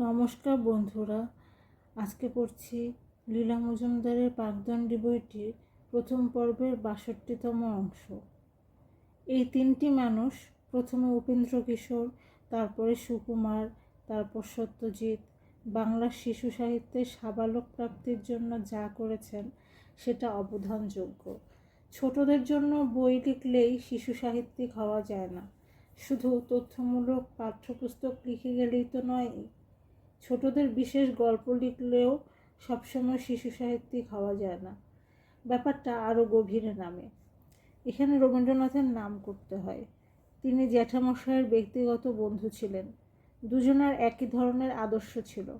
নমস্কার বন্ধুরা, আজকে পড়ছি লীলা মজুমদারের পাকদণ্ডী বইটির প্রথম পর্বের বাষট্টিতম অংশ। এই তিনটি মানুষ, প্রথমে উপেন্দ্র কিশোর, তারপরে সুকুমার, তারপর সত্যজিৎ বাংলার শিশু সাহিত্যের সাবালক প্রাপ্তির জন্য যা করেছেন সেটা অবধানযোগ্য। ছোটদের জন্য বই লিখলেই শিশু সাহিত্যিক হওয়া যায় না। শুধু তথ্যমূলক পাঠ্যপুস্তক লিখে গেলেই তো নয় ছোটদের বিশেষ গল্প লিখলেও সবসময় শিশু সাহিত্যিক হওয়া যায় না। ব্যাপারটা আরও গভীরে নামে। এখানে রবীন্দ্রনাথের নাম করতে হয়। তিনি জ্যাঠামশাইয়ের ব্যক্তিগত বন্ধু ছিলেন। দুজনের একই ধরনের আদর্শ ছিল।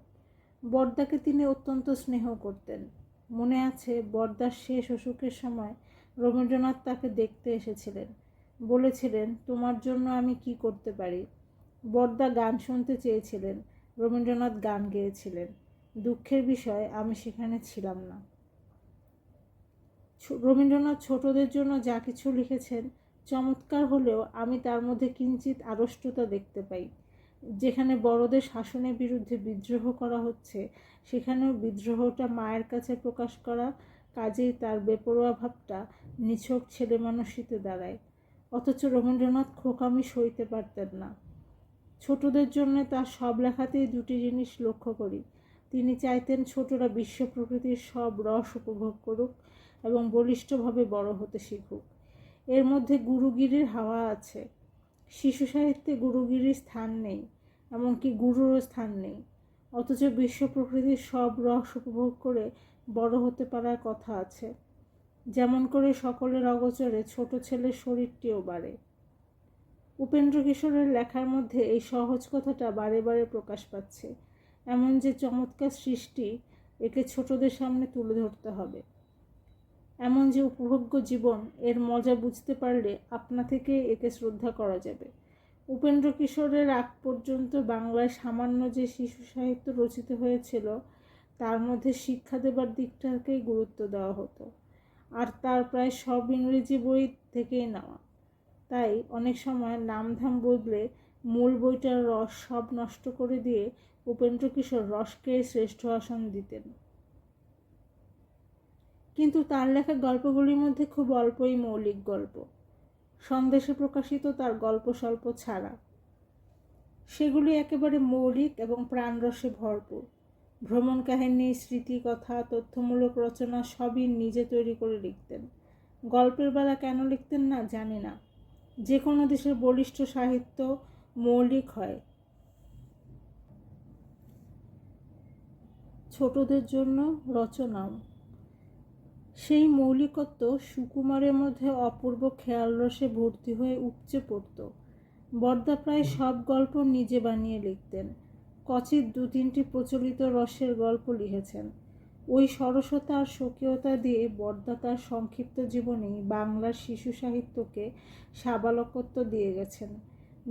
বর্দাকে তিনি অত্যন্ত স্নেহ করতেন। মনে আছে, বর্দার শেষ অসুখের সময় রবীন্দ্রনাথ তাকে দেখতে এসেছিলেন। বলেছিলেন, তোমার জন্য আমি কি করতে পারি? বর্দা গান শুনতে চেয়েছিলেন। রবীন্দ্রনাথ গান গেয়েছিলেন। দুঃখের বিষয়, আমি সেখানে ছিলাম না। রবীন্দ্রনাথ ছোটদের জন্য যা কিছু লিখেছেন, চমৎকার হলেও আমি তার মধ্যে কিঞ্চিত আড়ষ্টতা দেখতে পাই। যেখানে বড়দের শাসনের বিরুদ্ধে বিদ্রোহ করা হচ্ছে, সেখানেও বিদ্রোহটা মায়ের কাছে প্রকাশ করা কাজেই তার বেপরোয়া ভাবটা নিছক ছেলে মানুষিতে দাঁড়ায়। অথচ রবীন্দ্রনাথ খোকামি সইতে পারতেন না। ছোটদের জন্য তার সব লেখাতেই দুটি জিনিস লক্ষ্য করি। তিনি চাইতেন ছোটরা বিশ্ব প্রকৃতির সব রস উপভোগ করুক এবং বলিষ্ঠভাবে বড় হতে শিখুক। এর মধ্যে গুরুগিরির হাওয়া আছে। শিশু সাহিত্যে গুরুগিরির স্থান নেই, এমনকি গুরুরও স্থান নেই। অথচ বিশ্ব প্রকৃতির সব রস উপভোগ করে বড় হতে পারার কথা আছে। যেমন করে সকলের অগোচরে ছোট ছেলের শরীরটিও বাড়ে। উপেন্দ্র কিশোরের লেখার মধ্যে এই সহজ কথাটা বারে বারে প্রকাশ পাচ্ছে। এমন যে চমৎকার সৃষ্টি একে ছোটদের সামনে তুলে ধরতে হবে। এমন যে উপভোগ্য জীবন এর মজা বুঝতে পারলে আপনা থেকে একে শ্রদ্ধা করা যাবে। উপেন্দ্র কিশোরের আগ পর্যন্ত বাংলায় সামান্য যে শিশু সাহিত্য রচিত হয়েছিল, তার মধ্যে শিক্ষা দেবার দিকটাকেই গুরুত্ব দেওয়া হতো। আর তার প্রায় সব ইংরেজি বই থেকেই নেওয়া। তাই অনেক সময় নামধাম বদলে মূল বইটার রস সব নষ্ট করে দিয়ে উপেন্দ্র কিশোর রসকে শ্রেষ্ঠ আসন দিতেন। কিন্তু তার লেখা গল্পগুলির মধ্যে খুব অল্পই মৌলিক গল্প। সন্দেশে প্রকাশিত তার গল্প স্বল্প ছাড়া। সেগুলি একেবারে মৌলিক এবং প্রাণরসে ভরপুর। ভ্রমণ কাহিনী, স্মৃতিকথা, তথ্যমূলক রচনা সবই নিজে তৈরি করে লিখতেন। গল্পের বেলা কেন লিখতেন না জানি না। যে কোনো দেশের বলিষ্ঠ সাহিত্য মৌলিক হয়। ছোটদের জন্য রচনাও। সেই মৌলিকত্ব সুকুমারের মধ্যে অপূর্ব খেয়াল রসে ভর্তি হয়ে উপচে পড়ত। বর্দা প্রায় সব গল্প নিজে বানিয়ে লিখতেন। কচিত দু তিনটি প্রচলিত রসের গল্প লিখেছেন। ওই সরসতা আর স্বকীয়তা দিয়ে বরদাতার সংক্ষিপ্ত জীবনেই বাংলার শিশু সাহিত্যকে সাবালকত্ব দিয়ে গেছেন।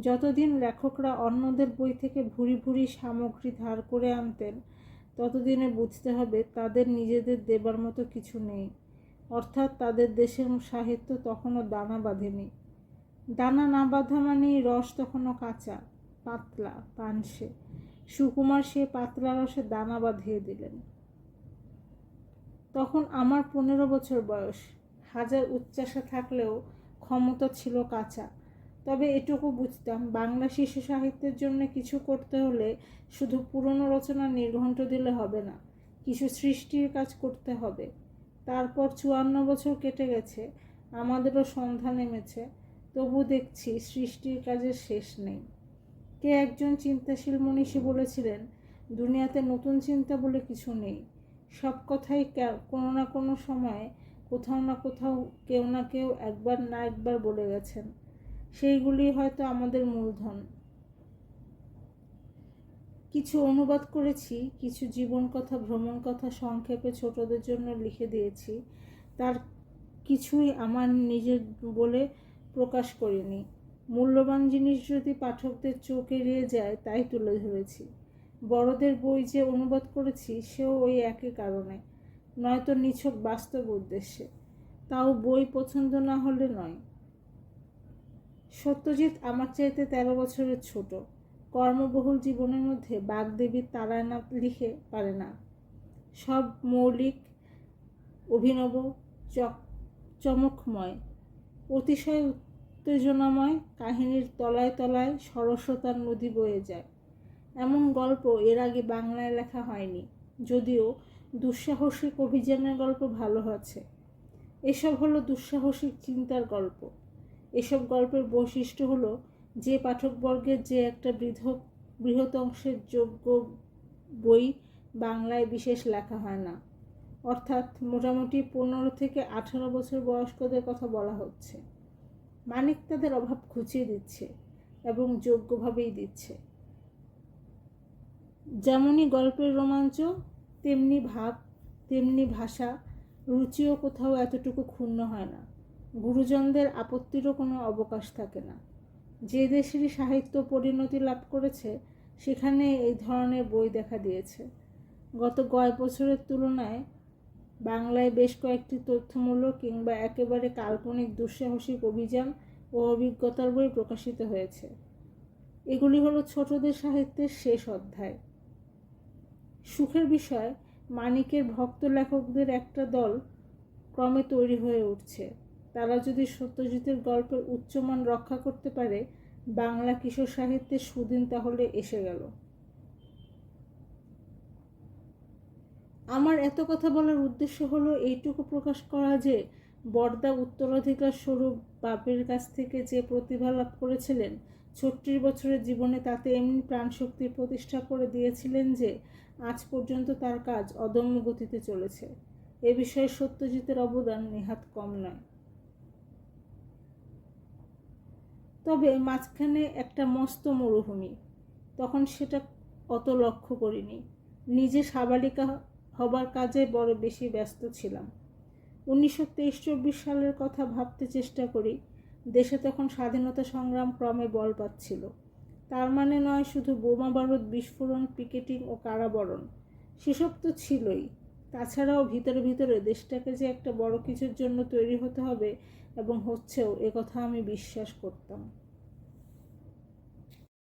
যতদিন লেখকরা অন্যদের বই থেকে ভুরি ভুরি সামগ্রী ধার করে আনতেন, ততদিনে বুঝতে হবে তাদের নিজেদের দেবার মতো কিছু নেই। অর্থাৎ তাদের দেশের সাহিত্য তখনও দানা বাঁধেনি। দানা না বাঁধা মানেই রস তখনও কাঁচা, পাতলা, পানসে। সুকুমার সে পাতলা রসে দানা বাঁধিয়ে দিলেন। তখন আমার পনেরো বছর বয়স। হাজার উচ্চাসা থাকলেও ক্ষমতা ছিল কাঁচা। তবে এটুকু বুঝতাম, বাংলা শিশু সাহিত্যের জন্য কিছু করতে হলে শুধু পুরনো রচনা নির্ঘণ্ট দিলে হবে না, কিছু সৃষ্টির কাজ করতে হবে। তারপর চুয়ান্ন বছর কেটে গেছে, আমাদেরও সন্ধ্যা নেমেছে, তবু দেখছি সৃষ্টির কাজের শেষ নেই। কে একজন চিন্তাশীল মনীষী বলেছিলেন, দুনিয়াতে নতুন চিন্তা বলে কিছু নেই। সব কথাই কোনো না কোনো সময়ে কোথাও না কোথাও কেউ না কেউ একবার না একবার বলে গেছেন। সেইগুলি হয়তো আমাদের মূলধন। কিছু অনুবাদ করেছি, কিছু জীবন কথা, ভ্রমণ কথা সংক্ষেপে ছোটদের জন্য লিখে দিয়েছি। তার কিছুই আমার নিজের বলে প্রকাশ করিনি। মূল্যবান জিনিস যদি পাঠকদের চোখ এড়িয়ে যায়, তাই তুলে ধরেছি। বড়দের বই যে অনুবাদ করেছি, সেও ওই একই কারণে। নয়তো নিছক বাস্তব উদ্দেশ্যে। তাও বই পছন্দ না হলে নয়। সত্যজিৎ আমার চাইতে তেরো বছরের ছোট। কর্মবহুল জীবনের মধ্যে বাগদেবীর তারায় না লিখে পারে না। সব মৌলিক, অভিনব, চক চমকময়, অতিশয় উত্তেজনাময় কাহিনীর তলায় তলায় সরস্বতার নদী বয়ে যায়। এমন গল্প এর আগে বাংলায় লেখা হয়নি, যদিও দুঃসাহসিক অভিযানের গল্প ভালো আছে। এসব হলো দুঃসাহসিক চিন্তার গল্প। এসব গল্পের বৈশিষ্ট্য হলো যে পাঠকবর্গের যে একটা বৃহ বৃহৎ অংশের যোগ্য বই বাংলায় বিশেষ লেখা হয় না। অর্থাৎ মোটামুটি পনেরো থেকে আঠারো বছর বয়স্কদের কথা বলা হচ্ছে। মানিক তাদের অভাব খুঁচিয়ে দিচ্ছে এবং যোগ্যভাবেই দিচ্ছে। যেমনই গল্পের রোমাঞ্চ, তেমনি ভাব, তেমনি ভাষা, রুচিও কোথাও এতটুকু ক্ষুণ্ণ হয় না। গুরুজনদের আপত্তিরও কোনো অবকাশ থাকে না। যে দেশেরই সাহিত্য পরিণতি লাভ করেছে, সেখানে এই ধরনের বই দেখা দিয়েছে। গত কয়েক বছরের তুলনায় বাংলায় বেশ কয়েকটি তথ্যমূলক কিংবা একেবারে কাল্পনিক দুঃসাহসিক অভিযান ও অভিজ্ঞতার বই প্রকাশিত হয়েছে। এগুলি হলো ছোটদের সাহিত্যের শেষ অধ্যায়। সুখের বিষয়, মানিকের ভক্ত লেখকদের একটা দল ক্রমে তৈরি হয়ে উঠছে। তারা যদি সত্যজিতের গল্পের উচ্চমান রক্ষা করতে পারে, বাংলা কিশোর সাহিত্যের সুদিন তাহলে এসে গেল। আমার এত কথা বলার উদ্দেশ্য হলো এইটুকু প্রকাশ করা যে বর্দা উত্তরাধিকার স্বরূপ বাপের কাছ থেকে যে প্রতিভা লাভ করেছিলেন ছত্রিশ বছরের জীবনে তাতে এমনি প্রাণশক্তির প্রতিষ্ঠা করে দিয়েছিলেন যে, আজ পর্যন্ত তার কাজ অদম্য গতিতে চলেছে। এ বিষয়ে সত্যজিতের অবদান নেহাত কম নয়। তবে মাঝখানে একটা মস্ত মরুভূমি, তখন সেটা অত লক্ষ্য করিনি। নিজে সাবালিকা হবার কাজে বড় বেশি ব্যস্ত ছিলাম। উনিশশো তেইশ চব্বিশ সালের কথা ভাবতে চেষ্টা করি দেশে তখন স্বাধীনতা সংগ্রাম ক্রমে বল পাচ্ছিল। তার মানে নয় শুধু বোমা বারুদ, বিস্ফোরণ, পিকেটিং ও কারাবরণ। সেসব তো ছিলই। তাছাড়াও ভিতরে ভিতরে দেশটাকে যে একটা বড় কিছুর জন্য তৈরি হতে হবে এবং হচ্ছেও কথা আমি বিশ্বাস করতাম।